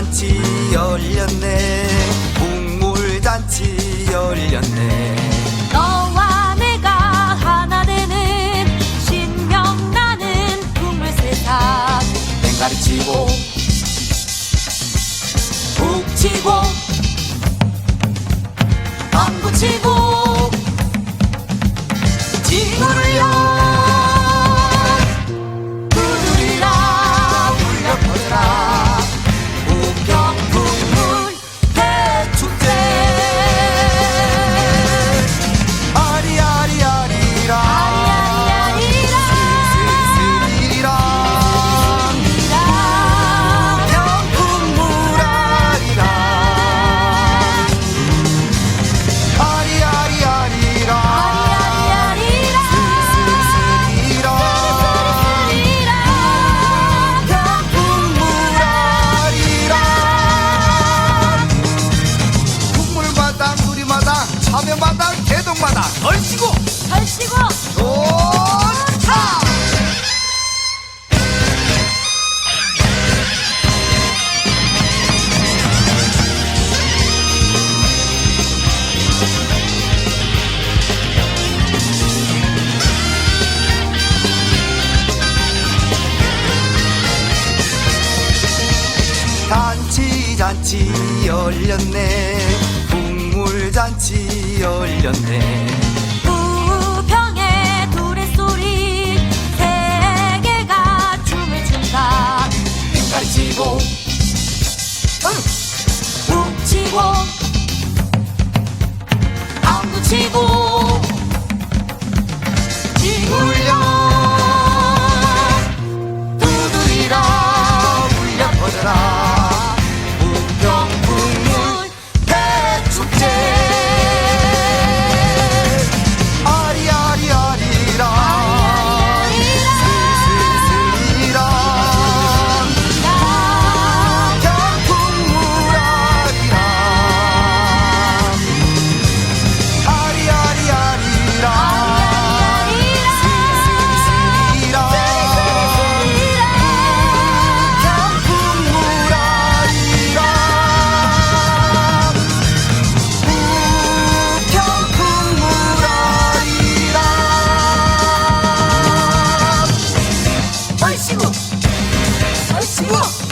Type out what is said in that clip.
잔치 열렸네. 국물 잔치 열렸네. 너와 내가 하나 되는 신명 나는 국물 세상. 뱅가리 치고. 북 치고. 당구 치고 참외마당 개동마당 얼씨구 걸시고 좋다. 잔치 잔치 열렸네. 국물 잔치 열렸네. 우평의 노랫소리 세계가 춤을 춘다. 뱅가리 치고. 북 치고. 당구 치고 경국물아리